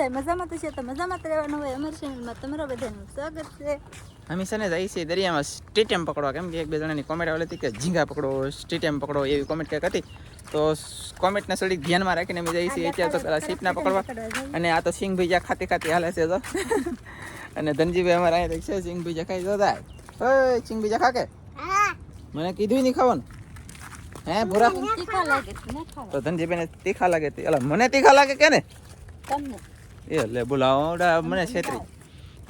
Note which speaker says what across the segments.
Speaker 1: બધા મજામાં તો છે તો મજામાં રહેવાનું હોય અમર ચેનલમાં તમારા બધાનું સ્વાગત છે
Speaker 2: અમે છે ને જઈએ છીએ દરિયામાં સ્ટેટિયમ પકડવા કેમ કે એક બે જણાની કોમેન્ટ આવેલી હતી કે ઝીંગા પકડો સ્ટેટિયમ પકડો એવી કોમેન્ટ કંઈક હતી તો કોમેન્ટને થોડીક ધ્યાનમાં રાખીને અમે જઈએ છીએ અત્યારે તો પેલા સીપના પકડવા અને આ તો સિંહ ભીજા ખાતી ખાતી હાલે છે તો અને ધનજીભાઈ અમારા અહીંયા છે સિંગ ભીજા ખાઈ જતા ઓય સિંહ ભીજા ખાકે મને કીધું નહીં ખાવાનું હે ભૂરા
Speaker 1: તીખા લાગે છે ને
Speaker 2: તો તીખા લાગે તે અલા મને તીખા લાગે કે ને
Speaker 1: તમને
Speaker 2: એ લે બોલાવો મને છેતરી.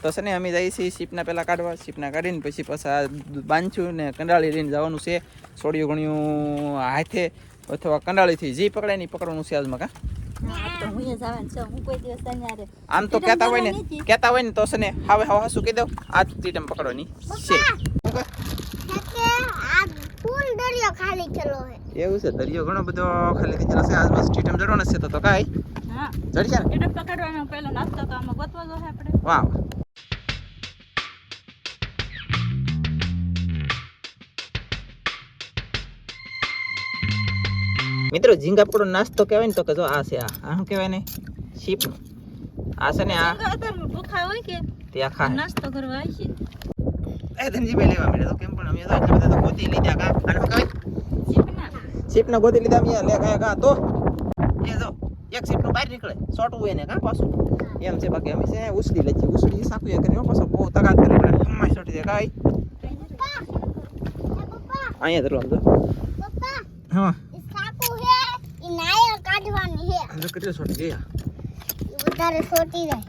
Speaker 2: તો છે ને અમે જઈએ છીએ શીપના પહેલાં કાઢવા. શીપના કાઢીને પછી પાછા બાંધશું ને કંડાળી લઈને જવાનું છે. સોડિયું ઘણ્યું હાથે અથવા કંડાળીથી જે પકડાય ને પકડવાનું છે આજમાં કા?
Speaker 1: છે
Speaker 2: આમ તો કહેતા હોય ને કહેતા હોય ને તો છે ને હવે હવે શું કહી દઉં. આ ટીટમ પકડવાની છે. એવું છે દરિયો ઘણો બધો ખાલી થઈ જશે આજમાં સ્ટીટમ જડવાનો છે તો તો કાંઈ.
Speaker 1: હા
Speaker 2: જડશે ને
Speaker 1: એટલે પકડવાનો પહેલો નાસ્તો તો આમાં ગોતવા જો આપણે.
Speaker 2: વાહ મિત્રો ઝીંગા નાસ્તો કહેવાય ને તો કે જો આ છે આ. આ શું કહેવાય ને શીપ. આ છે ને આ.
Speaker 1: ભૂખા હોય કે?
Speaker 2: ત્યાં ખા
Speaker 1: નાસ્તો કરવા આવી છે.
Speaker 2: એ ધનજીભાઈ લેવા મળે તો કેમ પણ અમે તો એટલા બધા તો ગોતી લીધા કા? આને શું કહેવાય? ગોતી લીધા અમે લે ગયા કા તો. એ જો. એક શીપનું બહાર નીકળે સોટવું એને કા પાછું? એમ છે બાકી અમે છે ઉછળી લઈએ ઉછળી સાકું એ કરીને પાછો બહુ તગાદ કરે પડે હમણાં સોટી દે, કાંઈ. અહીંયા ધરો આમ તો. હા. કેટલી સોટી ગયા
Speaker 3: વધારે છોટી જાય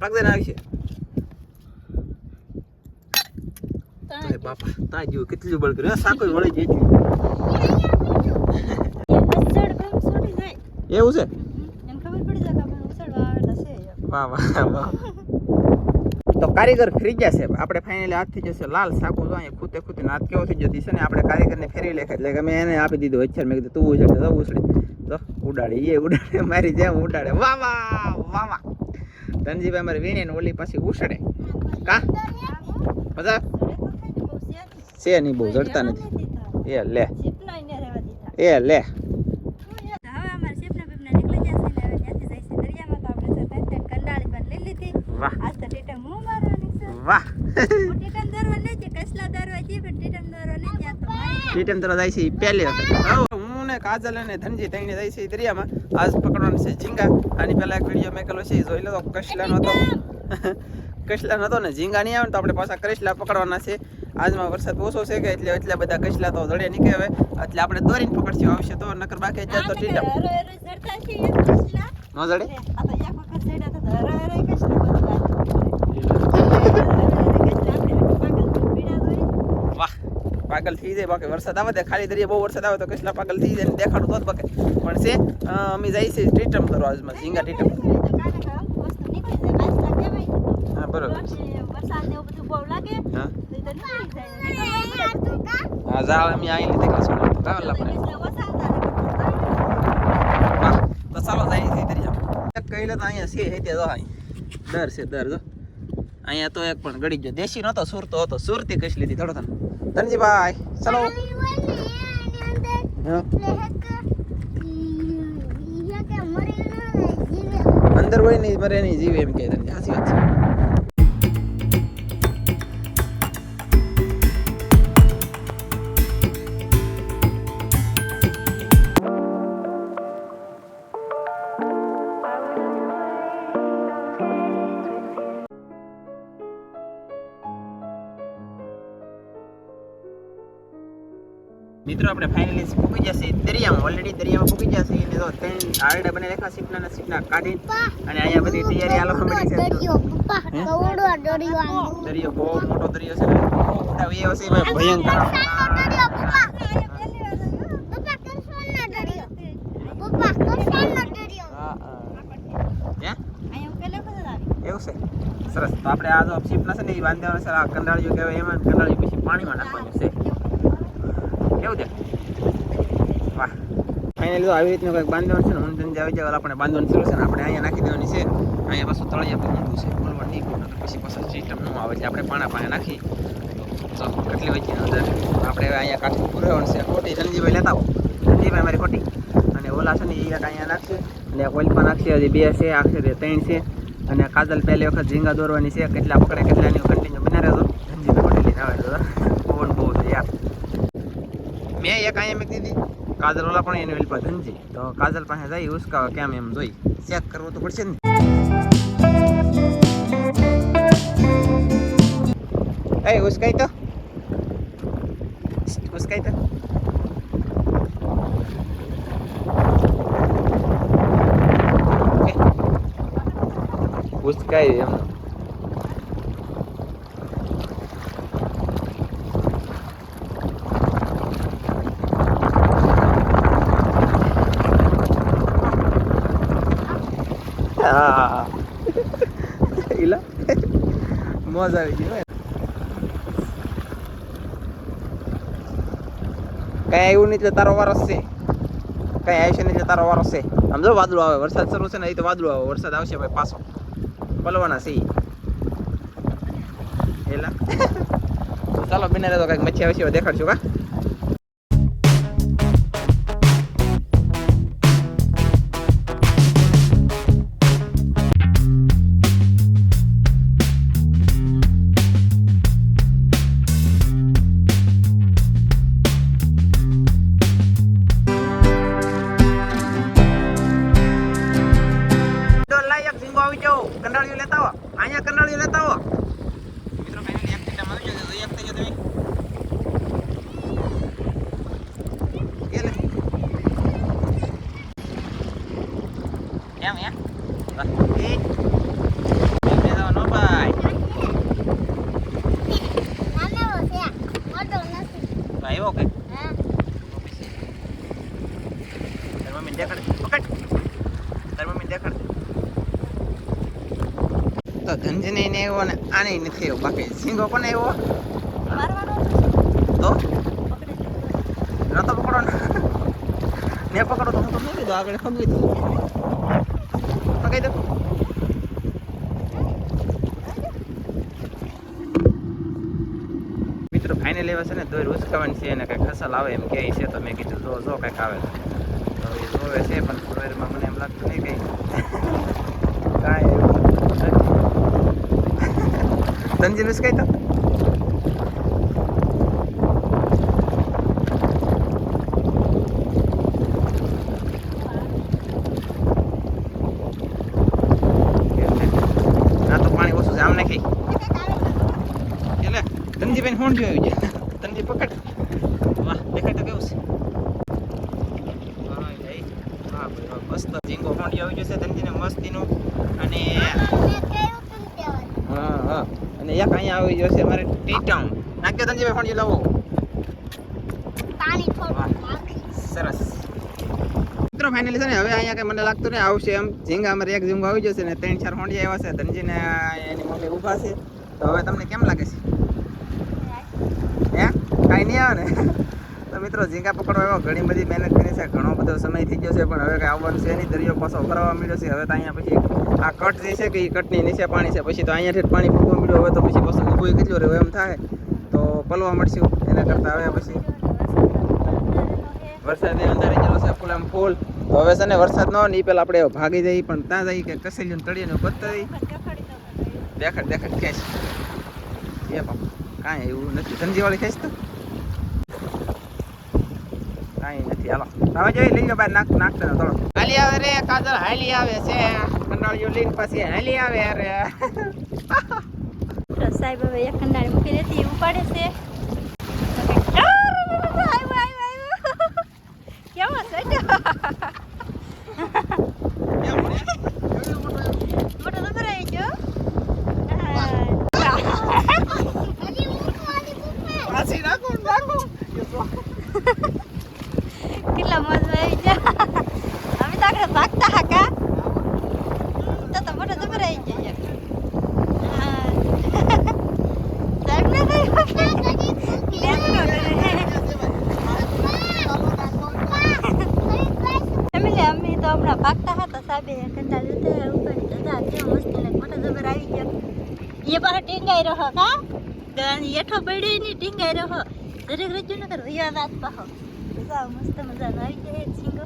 Speaker 2: પાક દે આવી છે. બાપા તા જો કેટલી બળ કર્યો? સાકો વળી જઈ
Speaker 1: ઉસળ બહુ છોટી જાય
Speaker 2: એવું છે. વાહ વાહ વાહ. તો કારીગર ફરી ગયા છે. આપણે ફાઇનલી હાથ થઈ જશે. લાલ સાકો જો અહીંયા ખૂતે ખૂતે હાથ કેવો થઈ જતી છે ને આપણે કારીગરને ફેરવી લેખે. એટલે કે મેં એને આપી દીધું અચ્છા મેં કીધું તું ઉછળે તો ઉછળે. તો ઉડાડે એ ઉડાડે મારી જેમ ઉડાડે. વાહ વાહ વાહ વાહ. ધનજીભાઈ મારી વીણી ને ઓલી પાછી ઉછળે. કા? મજા? છે નહીં બહુ જડતા નથી. એ લે. એ લે
Speaker 1: હવે અમારે શીપના પીપના નીકળી જશે ને હવે ત્યાંથી જાય છે દરિયામાં તો આપણે છે ત્રણ ત્રણ કંડાળી પણ લઈ લીધી
Speaker 2: વાહ.
Speaker 1: આજ તો ટીટમ હું મારવાની છે?
Speaker 2: વાહ.
Speaker 1: ટીટમ દોરવા છે? કસલા દોરવા છે? પણ ટીટમ દોરવા નહીં ત્યાં તો
Speaker 2: જાય છે પહેલી વખત. હું ને કાજલ અને ધનજી તઈને જાય છે દરિયામાં. આજ પકડવાનું છે ઝીંગા. આની પહેલા એક વીડિયો મેં કરેલો છે જોઈ લો તો કસલાનો હતો. કસલાનો હતો ને ઝીંગા નહીં આવે ને તો આપણે પાછા કસલા પકડવાના છે. આજમાં વરસાદ ઓછો છે કે એટલે એટલા બધા કસલા તો જડે નીકળે હવે એટલે આપણે દોરીને પકડશું આવશે તો. નકર બાકી અત્યારે તો ટીટમ
Speaker 1: છે
Speaker 2: ન જડે
Speaker 1: આ તો એક વખત ચડ્યા હતા તો હરો હરો કસલા બધું
Speaker 2: વાહ પાગલ થઈ જાય બાકી વરસાદ આવે તો ખાલી દરિયા બહુ વરસાદ આવે તો કસલા પાગલ થઈ જાય દેખાડું તો જ બાકી. પણ છે અમે જઈએ છીએ ટીટમ કરવા આજમાં, ઝીંગા ટીટમ. હા, બરોબર. હા. હા અમે અહીં લીધે તો ચાલો જાય છે દરિયા કહેલે તો અહીંયા છે, હેતે જો દર છે દર જો. અહીંયા તો એક પણ ગડી ગયો. દેશી નતો સુરતો હતો. સુરતી કશ લીધી. થોડો તને ધનજીભાઈ ચલો. અંદર હોય નહીં મરે નહીં જીવે એમ કે તને સાચી વાત છે. મિત્રો આપણે ફાઇનલી પૂકી જશે. દરિયામાં ઓલરેડી દરિયામાં ફૂકી જશે. એટલે તો ત્રણ આરડા બને રેખા સીપના સીપના કાઢી અને અહીંયા બધી તૈયારી આલો મળી છે.
Speaker 3: દરિયો
Speaker 2: બહુ મોટો દરિયો છે. મોટા એ હશે ભયંકર. એવું છે? સરસ. તો આપણે આ જો સીપના છે ને એ બાંધવાનું છે. આ કંડાળીઓ કહેવાય એમાં કંડાળી પછી પાણીમાં નાખવાનું છે કેવું છે વાહ ફાઇનલી તો આવી રીતનું કંઈક બાંધવાનું છે ને, હું તને આવી જાય આપણે બાંધવાનું શરૂ છે ને, આપણે અહીંયા નાખી દેવાની છે. અહીંયા પાછું તળિયા પર ઊંધું છે, બોલવા ઠીક પછી પાછું સિસ્ટમ ન આવે છે આપણે પાણા પાણા નાખી. કેટલી વચ્ચે અંદર આપણે અહીંયા કાઠું પૂરવાનું છે. ખોટી સંજીભાઈ લેતા આવો. સંજીભાઈ મારી ખોટી. અને ઓલા છે ને એ અહીંયા નાખશે. અને ઓઇલ પણ નાખશે, હજી બે છે આખરે ત્રણ છે. અને કાજલ પહેલી વખત ઝીંગા દોરવાની છે. કેટલા પકડે કેટલાની કન્ટિન્યુ બના રહેતો ખોટી લઈને આવે પવન બહુ છે, યાર. મેં એક અહીંયા મેં દીધી. કાજલ ઓલા પણ એની પર ધનજી તો કાજલ પાસે જઈ ઉસકા કેમ એમ જોઈ. ચેક કરવું તો પડશે ને. એ, ઉસકાઈ તો. ઉસકાઈ તો. ઉસકાઈ એમ હા ઈલા મોજ આવી ગઈ કઈ આવ્યું નહીં એટલે તારો વારસ છે કઈ આવશે નહીં એટલે તારો વારસ છે સમજો વાદળું આવે વરસાદ શરૂ છે ને એ તો વાદળો આવે વરસાદ આવશે ભાઈ પાછો પલવાના છે એલા ચાલો બિનારે તો કંઈક મચ્છી આવશે દેખાડશું કા કંડાળીઓ લેતા આવો અહીંયા કંડાળીઓ લેતા આવો મિત્રો ફાઇનલી એક ટીટામાં આવી જજો એક થઈ જજો તમે એ લે એમ એમ વાહ એ એમ લેતા નો ભાઈ
Speaker 3: નાનો છે મોટો નથી
Speaker 2: ભાઈ ઓકે
Speaker 3: હા
Speaker 2: તારી મમ્મી દેખાડ પકડ તારી મમ્મી દેખાડ ધનજીને ને? એવો ને આને નથી એવો બાકી સિંગો કોને એવો?
Speaker 1: મારવાનો?
Speaker 2: તો?
Speaker 1: પકડી
Speaker 2: ન તો પકડો ને. પકડો તો હું તો નહીં કીધું આગળ ખમી દઉં પકડી દઉં મિત્રો ફાઇનલ એવા છે ને દોર ઉસકાવાની છે અને કંઈક ખસલ આવે એમ કહે છે તો મેં કીધું જો જો કંઈક આવે તો. એ જોવે છે પણ દોરમાં મને એમ લાગતું નહીં કાંઈ એવું ધનજી ઉસકાઈ તો ના તો પાણી ઓછું છે આમ નાખી એટલે ધનજીભાઈ ફોન જોયું છે ધનજી પકડ વાહ દેખાય તો કેવું છે. મસ્ત ઝીંગો ફોન આવી જશે ધનજીને મસ્તીનું અને
Speaker 3: મેં કેવું તું કહેવાય
Speaker 2: હા હા અને એક અહીંયા આવી જશે મારે ટીટાઉન નાખ્યો ધનજીભાઈ ફોન લાવો. સરસ. મિત્રો ફાઇનલી છે ને હવે અહીંયા કઈ મને લાગતું નહીં આવશે એમ. ઝીંગા અમારે એક ઝીંગો આવી જશે ને ત્રણ ચાર હોંડિયા આવ્યા છે. ધનજીને એની મમ્મી ઊભા છે. તો હવે તમને કેમ લાગે છે? હે? કાંઈ નહીં આવે ને? મિત્રો, ઝીંગા પકડવા એવો ઘણી બધી મહેનત કરી છે. ઘણો બધો સમય થઈ ગયો છે, પણ હવે કાંઈ આવવાનું છે નહીં. દરિયો પાછો ભરાવા મળ્યો છે. હવે તો અહીંયા પછી આ કટ જે છે કે એ કટની નીચે પાણી છે. પછી તો અહીંયાથી પાણી ફૂગવા મળ્યું હવે તો પછી પાછું ઊભું કેટલું રહ્યું એમ થાય. તો પલવા મળશું એના કરતાં. હવે પછી વરસાદની અંદર ગયેલો છે ફૂલ આમ ફૂલ. તો હવે છે ને વરસાદ ન હોય ને એ પેલા આપણે ભાગી જઈએ, પણ ત્યાં જઈએ કે કસેલી તળીએ ને પત્તા દેખાડ દેખાડ, ખેંચ. એ બાપા, કાંઈ એવું નથી. ધનજીવાળી ખેંચ તો કાંઈ નથી હાલો. હવે જોઈ લઈ લો બાર નાખ નાખતો ને થોડો હાલી આવે રે કાજલ હાલી આવે છે. લઈને પછી હાલી આવે રે.
Speaker 1: સાહેબ હવે એક ખંડાણી મૂકી દેતી ઉપાડે છે. કેટલા મજા આવી ગયા. અમે તો આગળ ભાગતા હાકા તો તો મોટો નંબર આવી હમણાં ભાગતા હતા સાબે કંટાળ લીધે ઉપાડી જતા કેવો મસ્ત ને મોટો જબર આવી ગયો. એ પાછો ટીંગાઈ રહ્યો કા હેઠો પડી ની ટીંગાઈ રહ્યો. દરેક રજૂ ન કરો યા વાત પાહો સાવ મસ્ત મજાનો આવી જાય ઝીંગો.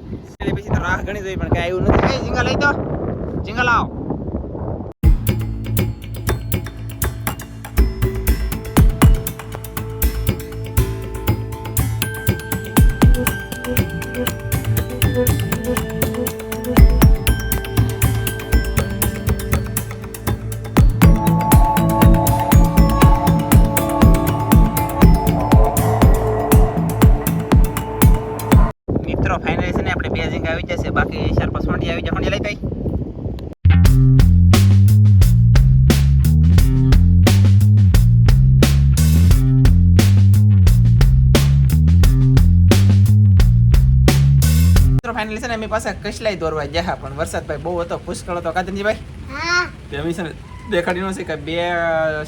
Speaker 2: પછી તો રાહ ઘણી જોઈ પણ કઈ આવ્યું નથી. ઝીંગા લઈ તો ઝીંગા લાવ. જશે બાકી ચાર પાંચ ફંડી આવી જાય ફંડી લઈ ફાઇનલી છે ને એમની પાસે કશલાઈ દોરવા ગયા પણ વરસાદ ભાઈ બહુ હતો. પુષ્કળ હતો. કાતનજીભાઈ તે અમે છે ને દેખાડી નથી છે કે બે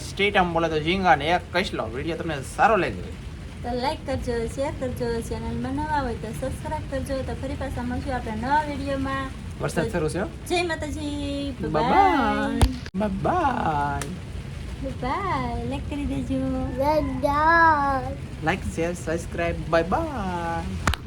Speaker 2: સ્ટેટ આમ બોલે તો ઝીંગા ને એક કશલો વીડિયો તમને સારો લાગ્યો
Speaker 1: તો લાઈક કરજો શેર કરજો ચેનલમાં બનાવવા હોય તો સબસ્ક્રાઇબ કરજો તો ફરી પાછા મળશું આપણે નવા વિડીયોમાં.
Speaker 2: વરસાદ શરૂ છે
Speaker 1: જય માતાજી
Speaker 2: બાય બાય
Speaker 1: બાય લાઈક કરી દેજો.
Speaker 2: Like share subscribe bye bye